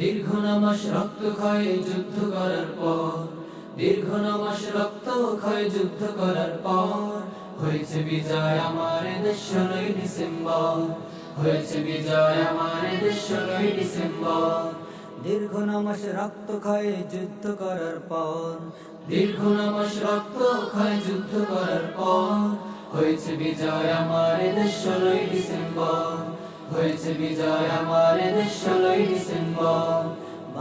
দীর্ঘ নমাস রক্ত ক্ষয়ে যুদ্ধ করার পর দীর্ঘ নমাস রক্ত ক্ষয়ে যুদ্ধ করার পর, হয়েছে বিজয় আমার দেশ ষোলোই ডিসেম্বর, হয়েছে বিজয় আমার দেশ ষোলোই ডিসেম্বর। দীর্ঘ নমাস রক্ত ক্ষয়ে যুদ্ধ করার পর দীর্ঘ নমাস রক্ত ক্ষয়ে যুদ্ধ করার পর, হয়েছে বিজয় আমার দেশ ষোলোই ডিসেম্বর, হয়েছে বিজয় আমার দেশ ডিসেম্বর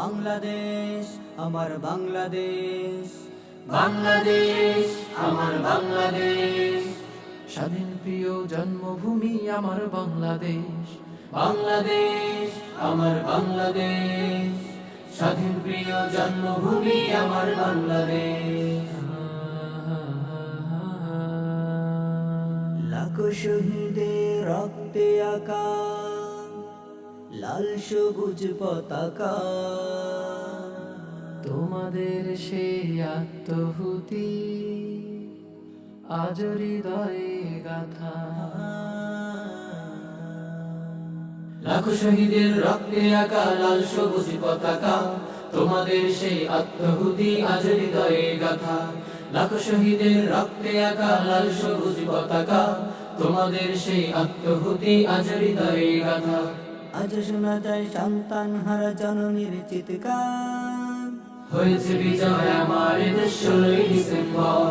বাংলাদেশ, আমার বাংলাদেশ। বাংলাদেশ, আমার বাংলাদেশ। স্বাধীন প্রিয় জন্মভূমি, আমার বাংলাদেশ। বাংলাদেশ, আমার বাংলাদেশ। স্বাধীন প্রিয় জন্মভূমি, আমার বাংলাদেশ। লাখো শহীদের রক্তে আঁকা লাল সবুজ পতাকা। তোমাদের সেই আত্মহুতি আজ হৃদয়ে গাথা। লাখো শহীদের রক্তে আঁকা লাল সবুজ পতাকা তোমাদের সেই আত্মহুতি আজ হৃদয়ে গাথা। লাখো শহীদের রক্তে আঁকা লাল সবুজ পতাকা তোমাদের সেই আত্মহুতি আজ হৃদয়ে গাথা। আজ শোনা যায় সন্তান হারা জননীর চিৎকার। হয়েছে বিজয় আমার ষোলোই ডিসেম্বর।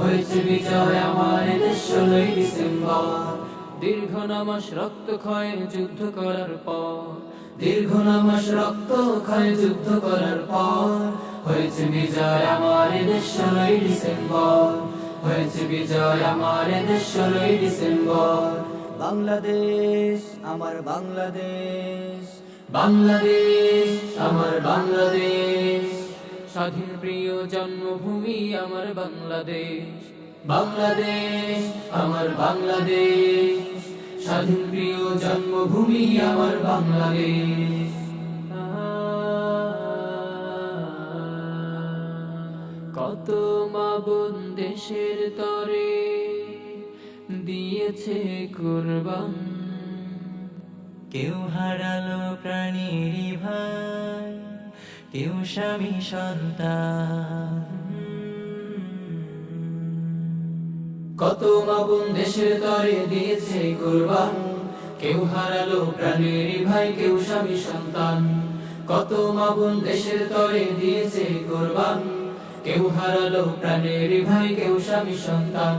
হয়েছে বিজয় আমার ষোলোই ডিসেম্বর। দীর্ঘ নমাস রক্ত ক্ষয়ে যুদ্ধ করার পর। দীর্ঘ নামাস রক্ত ক্ষয়ে যুদ্ধ করার পর। হয়েছে বিজয় আমার ষোলোই ডিসেম্বর। হয়েছে বিজয় আমার ষোলোই ডিসেম্বর। বাংলাদেশ, আমার বাংলাদেশ। বাংলাদেশ, আমার বাংলাদেশ। স্বাধীন প্রিয় জন্মভূমি, আমার বাংলাদেশ। বাংলাদেশ, আমার বাংলাদেশ। স্বাধীন প্রিয় জন্মভূমি, আমার বাংলাদেশ। কত মা বোন দেশের তরে দিয়েছে কোরবান। কেউ হারালো প্রাণীর ভাই কেউ স্বামী সন্তান। কত মাবুন দেশের তরে দিয়েছে কোরবান। কেউ হারালো প্রাণের ভাই, কেউ স্বামী সন্তান। কত মাবুন দেশের তরে দিয়েছে কোরবান। কেউ হারালো প্রাণের ভাই, কেউ স্বামী সন্তান।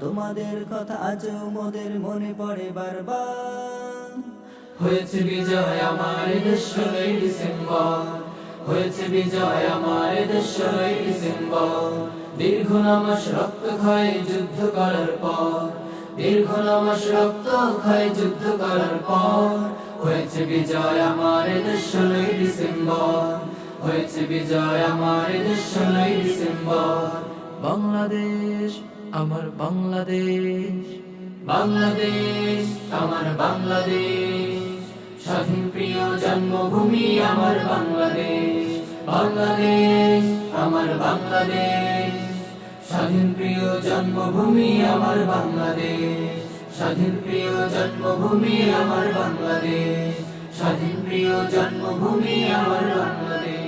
তোমাদের কথা আজও মোদের মনে পড়ে বারবার। হয়েছে বিজয় আমার ষোলোই ডিসেম্বর। হয়েছে বিজয় আমার ডিসেম্বর। দীর্ঘ নমাস রক্ত ক্ষয়ে যুদ্ধ করার পর। দীর্ঘ নমাস রক্ত ক্ষয়ে যুদ্ধ করার পর। হয়েছে বিজয় আমার দেশ ষোলোই ডিসেম্বর। হয়েছে বিজয় আমার দেশ ষোলোই ডিসেম্বর। বাংলাদেশ আমার বাংলাদেশ। বাংলাদেশ, আমার বাংলাদেশ। স্বাধীন প্রিয় জন্মভূমি আমার বাংলাদেশ। বাংলাদেশ, আমার বাংলাদেশ। স্বাধীন প্রিয় জন্মভূমি আমার বাংলাদেশ। স্বাধীন প্রিয় জন্মভূমি আমার বাংলাদেশ। স্বাধীন প্রিয় জন্মভূমি আমার বাংলাদেশ।